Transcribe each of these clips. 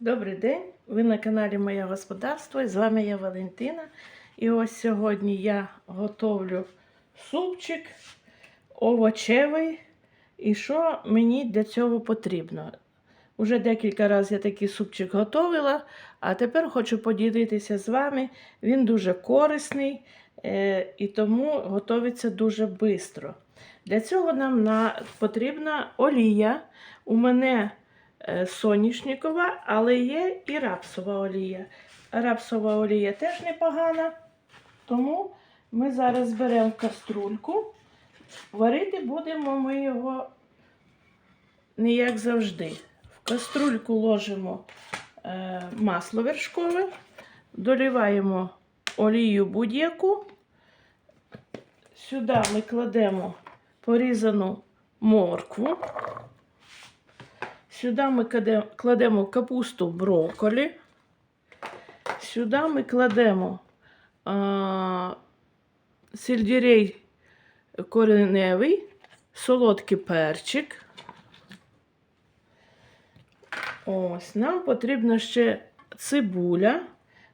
Добрий день! Ви на каналі Моє Господарство і з вами я Валентина. І ось сьогодні я готовлю супчик овочевий. І що мені для цього потрібно? Уже декілька разів я такий супчик готовила, а тепер хочу поділитися з вами. Він дуже корисний е, і тому готується дуже швидко. Для цього нам потрібна олія. У мене соняшникова, але є і рапсова олія. Рапсова олія теж непогана. Тому ми зараз беремо каструльку. Варити будемо ми його не як завжди. В каструльку ложимо е, масло вершкове, доліваємо олію будь-яку. Сюди ми кладемо порізану моркву. Сюди ми кладемо капусту брокколі. Сюди ми кладемо а, сельдерей кореневий, солодкий перчик. Ось, нам потрібна ще цибуля.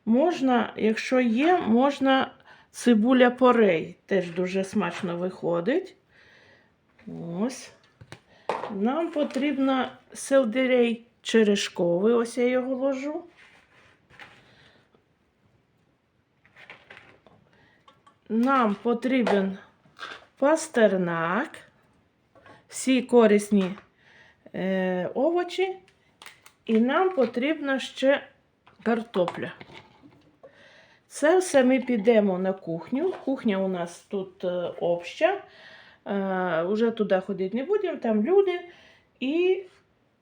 Можна, якщо є, можна цибуля порей. Теж дуже смачно виходить. Ось. Нам потрібно селдерей черешковий, ось я його ложу. Нам потрібен пастернак, всі корисні е, овочі, і нам потрібна ще картопля. Це все ми підемо на кухню. Кухня у нас тут е, обща. Е, Уже туди ходити не будемо, там люди. І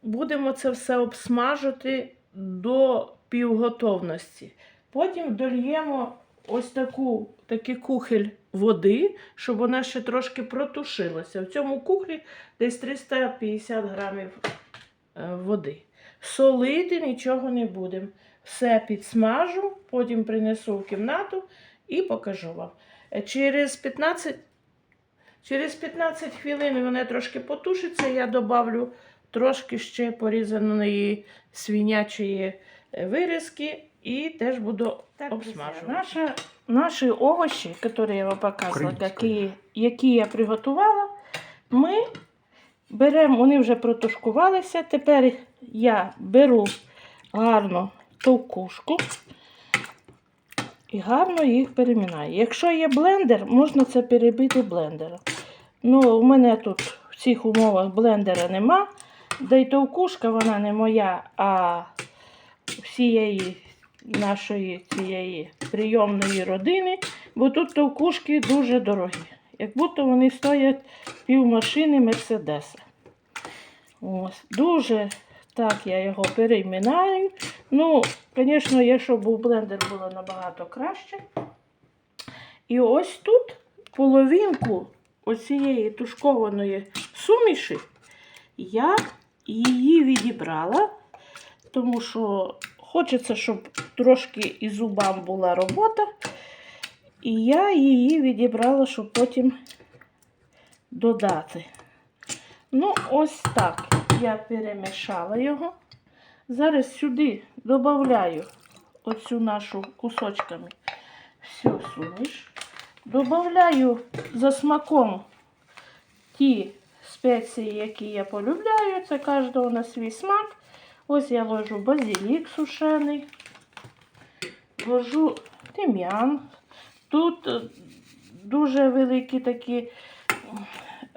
будемо це все обсмажити до півготовності. Потім дольємо ось таку, такий кухоль води, щоб вона ще трошки протушилася. В цьому кухлі десь 350 грамів е, води. Солити нічого не будемо. Все підсмажу, потім принесу в кімнату і покажу вам. Е, Через 15, через 15 хвилин вона трошки потушиться, я добавлю трошки ще порізаної свинячої е, вирізки і теж буду обсмажувати. Наша, наші овочі, які я вам показувала, які, які я приготувала, ми беремо, вони вже протушкувалися. Тепер я беру гарно товкушку і гарно їх перемінаю. Якщо є блендер, можна це перебити блендером. Ну, у мене тут в цих умовах блендера нема. Да й товкушка вона не моя, а всієї нашої цієї прийомної родини, бо тут товкушки дуже дорогі. Як будто вони стоять півмашини Мерседеса. Ось, дуже так я його перейминаю. Ну, звісно, якщо був блендер, було набагато краще. І ось тут половинку оцієї тушкованої суміші я її відібрала, тому що хочеться, щоб трошки і зубам була робота. І я її відібрала, щоб потім додати. Ну, ось так я перемішала його. Зараз сюди додаю оцю нашу кусочками всю суміш. Добавляю за смаком ті спеції, які я полюбляю. Це кожного на свій смак. Ось я ложу базилік сушений, ложу тим'ян. Тут е, дуже великий такий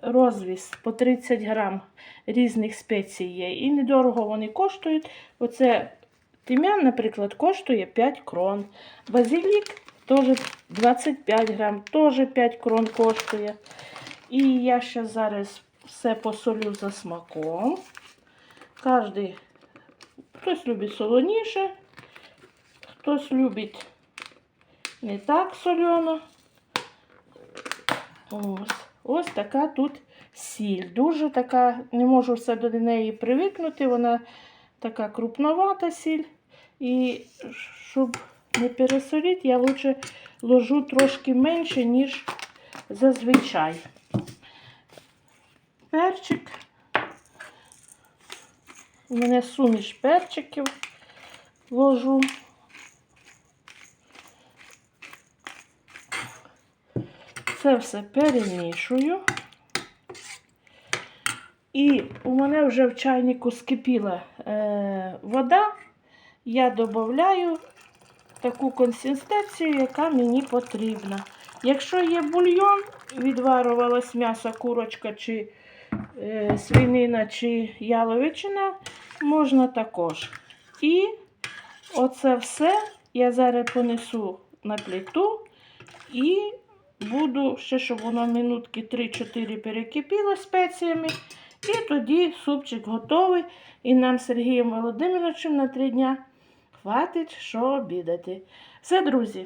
розвіз по 30 грам різних спецій є. І недорого вони коштують. Оце тим'ян, наприклад, коштує 5 крон. Базилік теж 25 грам, теж 5 крон коштує. І я ще зараз все посолю за смаком. Кожний, хтось любить солоніше, хтось любить не так солено. Ось, ось така тут сіль. Дуже така, не можу все до неї привикнути, вона така крупновата сіль. І щоб не пересолити, я лучше ложу трошки менше, ніж зазвичай. Перчик. У мене суміш перчиків. ложу. Це все перемішую. І у мене вже в чайнику скипіла е, вода. Я додаю таку консистенцію, яка мені потрібна. Якщо є бульйон, відварувалось м'ясо, курочка чи е, свинина чи яловичина, можна також. І оце все я зараз понесу на плиту і буду ще, щоб воно минутки 3-4 перекипіло спеціями. І тоді супчик готовий. І нам Сергієм Володимировичем на три дня хватить, що обідати. Все, друзі,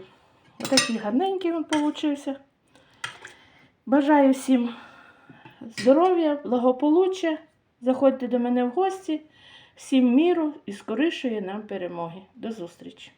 такий гарненький він получився. Бажаю всім здоров'я, благополуччя. Заходьте до мене в гості. Всім міру і скорішої нам перемоги. До зустрічі!